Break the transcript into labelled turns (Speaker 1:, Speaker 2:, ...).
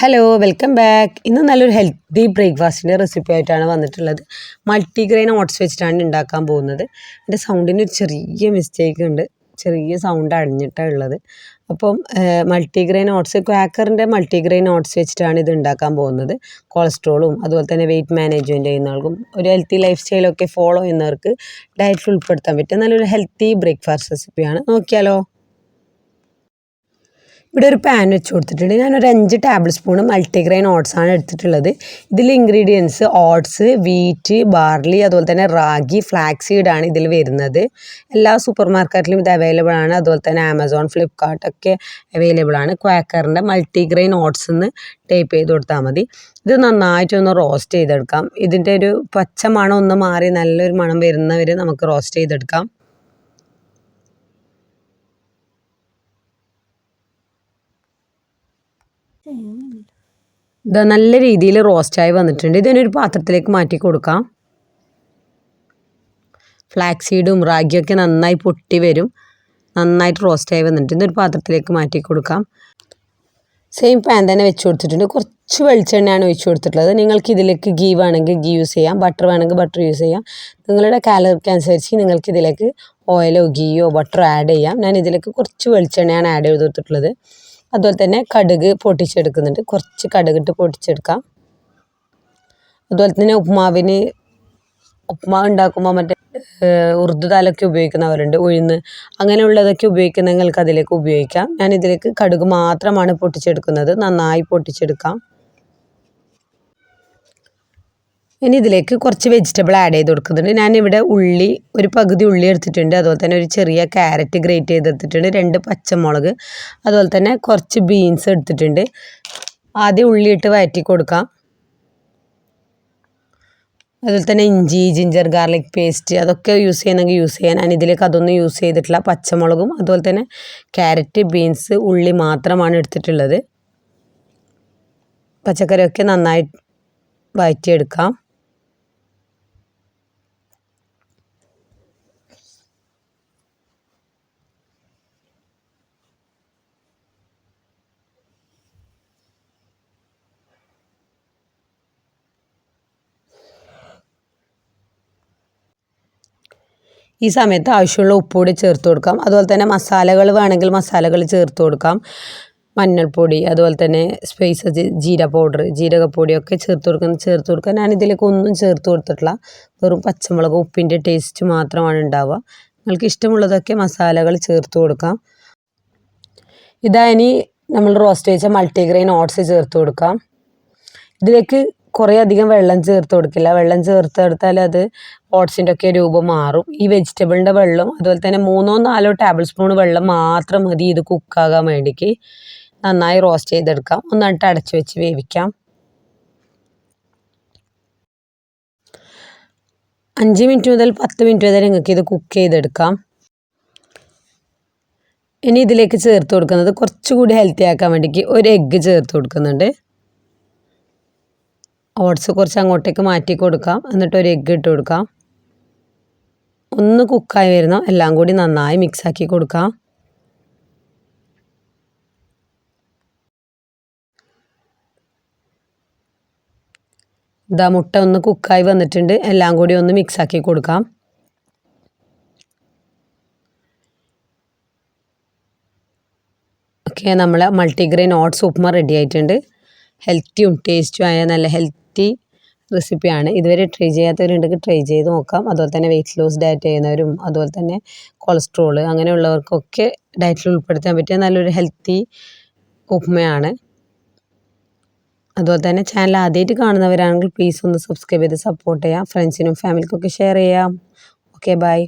Speaker 1: Hello welcome back ഇന്ന് നല്ലൊരു healthy ബ്രേക്ക്ഫാസ്റ്റിന്റെ recipe ആയിട്ടാണ് വന്നിട്ടുള്ളത്. മൾട്ടിഗ്രെയിൻ ഓട്സ് വെച്ചിട്ടാണ് ഉണ്ടാക്കാൻ പോകുന്നത്. എന്റെ സൗണ്ടിന് ഒരു ചെറിയ മിസ്റ്റേക്ക് ഉണ്ട്. ചെറിയ സൗണ്ട് അടഞ്ഞിട്ടാണ് ഉള്ളത്. അപ്പം മൾട്ടിഗ്രെയിൻ ഓട്സ് ക്വാക്കറിന്റെ മൾട്ടിഗ്രെയിൻ ഓട്സ് വെച്ചിട്ടാണ് ഇത് ഉണ്ടാക്കാൻ പോകുന്നത്. കൊളസ്ട്രോളും അതുപോലെ തന്നെ വെയിറ്റ് മാനേജ്മെന്റ് ചെയ്യുന്നവർക്കും ഒരു ഹെൽത്തി ലൈഫ് സ്റ്റൈലൊക്കെ ഫോളോ ചെയ്യുന്നവർക്ക് ഡയറ്റിൽ ഉൾപ്പെടുത്താൻ പറ്റിയ നല്ലൊരു ഹെൽത്തി ബ്രേക്ക്ഫാസ്റ്റ് റെസിപ്പിയാണ് നോക്കിയാലോ? ഇവിടെ ഒരു പാൻ വെച്ച് കൊടുത്തിട്ടുണ്ട്. ഞാനൊരു അഞ്ച് ടേബിൾ സ്പൂൺ മൾട്ടിഗ്രെയിൻ ഓട്സ് ആണ് എടുത്തിട്ടുള്ളത്. ഇതിൽ ഇൻഗ്രീഡിയൻസ് ഓട്സ് വീറ്റ് ബാർലി അതുപോലെ തന്നെ റാഗി ഫ്ലാക്സ് സീഡാണ് ഇതിൽ വരുന്നത്. എല്ലാ സൂപ്പർ മാർക്കറ്റിലും ഇത് അവൈലബിൾ ആണ്. അതുപോലെ തന്നെ ആമസോൺ ഫ്ലിപ്കാർട്ടൊക്കെ അവൈലബിൾ ആണ്. ക്വാക്കറിന്റെ മൾട്ടിഗ്രെയിൻ ഓട്സ് എന്ന് ടൈപ്പ് ചെയ്ത് കൊടുത്താൽ മതി. ഇത് നന്നായിട്ടൊന്ന് റോസ്റ്റ് ചെയ്തെടുക്കാം. ഇതിന്റെ ഒരു പച്ച മണം ഒന്ന് മാറി നല്ലൊരു മണം വരുന്നവരെ നമുക്ക് റോസ്റ്റ് ചെയ്തെടുക്കാം. ഇത് നല്ല രീതിയിൽ റോസ്റ്റായി വന്നിട്ടുണ്ട്. ഇതിനൊരു പാത്രത്തിലേക്ക് മാറ്റി കൊടുക്കാം. ഫ്ലാക്സ് സീഡും റാഗിയൊക്കെ നന്നായി പൊട്ടി വരും. നന്നായിട്ട് റോസ്റ്റായി വന്നിട്ടുണ്ട്. ഇതൊരു പാത്രത്തിലേക്ക് മാറ്റി കൊടുക്കാം. സെയിം പാൻ തന്നെ വെച്ച് കൊടുത്തിട്ടുണ്ട്. കുറച്ച് വെളിച്ചെണ്ണയാണ് ഒഴിച്ചു കൊടുത്തിട്ടുള്ളത്. നിങ്ങൾക്ക് ഇതിലേക്ക് ഗീ വേണമെങ്കിൽ ഗീ യൂസ് ചെയ്യാം. ബട്ടർ വേണമെങ്കിൽ ബട്ടർ യൂസ് ചെയ്യാം. നിങ്ങളുടെ കാലറിക്ക് അനുസരിച്ച് നിങ്ങൾക്ക് ഇതിലേക്ക് ഓയിലോ ഗീയോ ബട്ടറോ ആഡ് ചെയ്യാം. ഞാൻ ഇതിലേക്ക് കുറച്ച് വെളിച്ചെണ്ണയാണ് ആഡ് ചെയ്ത് കൊടുത്തിട്ടുള്ളത്. അതുപോലെ തന്നെ കടുക് പൊട്ടിച്ചെടുക്കുന്നുണ്ട്. കുറച്ച് കടുകിട്ട് പൊട്ടിച്ചെടുക്കാം. അതുപോലെ തന്നെ ഉപ്മാവിന് ഉപ്മാവ് ഉണ്ടാക്കുമ്പോൾ മറ്റേ ഉറുദു താലൊക്കെ ഉപയോഗിക്കുന്നവരുണ്ട്. ഉഴുന്ന് അങ്ങനെയുള്ളതൊക്കെ ഉപയോഗിക്കുന്നെങ്കിൽ അതിലേക്ക് ഉപയോഗിക്കാം. ഞാൻ ഇതിലേക്ക് കടുക് മാത്രമാണ് പൊട്ടിച്ചെടുക്കുന്നത്. നന്നായി പൊട്ടിച്ചെടുക്കാം. ഇനി ഇതിലേക്ക് കുറച്ച് വെജിറ്റബിൾ ആഡ് ചെയ്ത് കൊടുക്കുന്നുണ്ട്. ഞാനിവിടെ ഉള്ളി ഒരു പകുതി ഉള്ളി എടുത്തിട്ടുണ്ട്. അതുപോലെ തന്നെ ഒരു ചെറിയ ക്യാരറ്റ് ഗ്രേറ്റ് ചെയ്തെടുത്തിട്ടുണ്ട് രണ്ട് പച്ചമുളക് അതുപോലെ തന്നെ കുറച്ച് ബീൻസ് എടുത്തിട്ടുണ്ട്. ആദ്യം ഉള്ളി ഇട്ട് വഴറ്റി കൊടുക്കാം. അതുപോലെ തന്നെ ഇഞ്ചി ജിഞ്ചർ ഗാർലിക് പേസ്റ്റ് അതൊക്കെ യൂസ് ചെയ്യണമെങ്കിൽ യൂസ് ചെയ്യാൻ ഞാൻ ഇതിലേക്ക് അതൊന്നും യൂസ് ചെയ്തിട്ടില്ല. പച്ചമുളകും അതുപോലെ തന്നെ ക്യാരറ്റ് ബീൻസ് ഉള്ളി മാത്രമാണ് എടുത്തിട്ടുള്ളത്. പച്ചക്കറിയൊക്കെ നന്നായി വഴറ്റിയെടുക്കാം ഈ സമയത്ത് ആവശ്യമുള്ള ഉപ്പ് കൂടി ചേർത്ത് കൊടുക്കാം. അതുപോലെ തന്നെ മസാലകൾ വേണമെങ്കിൽ മസാലകൾ ചേർത്ത് കൊടുക്കാം. മഞ്ഞൾപ്പൊടി അതുപോലെ തന്നെ സ്പൈസ് ജീര പൗഡർ ജീരകപ്പൊടിയൊക്കെ ചേർത്ത് കൊടുക്കുന്നത് ചേർത്ത് കൊടുക്കുക ഞാൻ ഇതിലേക്ക് ഒന്നും ചേർത്ത് കൊടുത്തിട്ടില്ല. വെറും പച്ചമുളക് ഉപ്പിന്റെ ടേസ്റ്റ് മാത്രമാണ് ഉണ്ടാവുക. നിങ്ങൾക്ക് ഇഷ്ടമുള്ളതൊക്കെ മസാലകൾ ചേർത്ത് കൊടുക്കാം. ഇതാ ഇനി നമ്മൾ റോസ്റ്റ് വെച്ച മൾട്ടിഗ്രെയിൻ ഓട്സ് ചേർത്ത് കൊടുക്കാം. ഇതിലേക്ക് കുറേ അധികം വെള്ളം ചേർത്ത് കൊടുക്കില്ല. വെള്ളം ചേർത്ത് കൊടുത്താൽ അത് ഓട്സിന്റെ ഒക്കെ രൂപം മാറും. ഈ വെജിറ്റബിളിന്റെ വെള്ളം അതുപോലെ തന്നെ മൂന്നോ നാലോ ടേബിൾ സ്പൂൺ വെള്ളം മാത്രം മതി ഇത് കുക്കാകാൻ വേണ്ടിക്ക്. നന്നായി റോസ്റ്റ് ചെയ്തെടുക്കാം. ഒന്നിട്ട് അടച്ചു വെച്ച് വേവിക്കാം. അഞ്ച് മിനിറ്റ് മുതൽ പത്ത് മിനിറ്റ് വരെ നിങ്ങൾക്ക് ഇത് കുക്ക് ചെയ്തെടുക്കാം. ഇനി ഇതിലേക്ക് ചേർത്ത് കൊടുക്കുന്നത് കുറച്ചുകൂടി ഹെൽത്തി ആക്കാൻ വേണ്ടിക്ക് ഒരു എഗ്ഗ് ചേർത്ത് കൊടുക്കുന്നുണ്ട്. ഓട്സ് കുറച്ച് അങ്ങോട്ടേക്ക് മാറ്റി കൊടുക്കാം. എന്നിട്ട് ഒരു എഗ്ഗ് ഇട്ട് കൊടുക്കാം. ഒന്ന് കുക്കായി വരുന്ന എല്ലാം കൂടി നന്നായി മിക്സാക്കി കൊടുക്കാം. ഇതാ മുട്ട ഒന്ന് കുക്കായി വന്നിട്ടുണ്ട്. എല്ലാം കൂടി ഒന്ന് മിക്സാക്കി കൊടുക്കാം. ഓക്കെ നമ്മളെ മൾട്ടിഗ്രെയിൻ ഓട്സ് ഉപ്പുമ റെഡി ആയിട്ടുണ്ട്. ഹെൽത്തിയും ടേസ്റ്റും ആയ നല്ല ഹെൽത്തി റെസിപ്പിയാണ്. ഇതുവരെ ട്രൈ ചെയ്യാത്തവരുണ്ടെങ്കിൽ ട്രൈ ചെയ്ത് നോക്കാം. അതുപോലെ തന്നെ വെയിറ്റ് ലോസ് ഡയറ്റ് ചെയ്യുന്നവരും അതുപോലെ തന്നെ കൊളസ്ട്രോൾ അങ്ങനെയുള്ളവർക്കൊക്കെ ഡയറ്റിൽ ഉൾപ്പെടുത്താൻ പറ്റിയ നല്ലൊരു ഹെൽത്തി ഉപ്മയാണ് അതുപോലെ തന്നെ ചാനൽ ആദ്യമായിട്ട് കാണുന്നവരാണെങ്കിൽ പ്ലീസ് ഒന്ന് സബ്സ്ക്രൈബ് ചെയ്ത് സപ്പോർട്ട് ചെയ്യാം. ഫ്രണ്ട്സിനും ഫാമിലിക്കൊക്കെ ഷെയർ ചെയ്യാം. Okay bye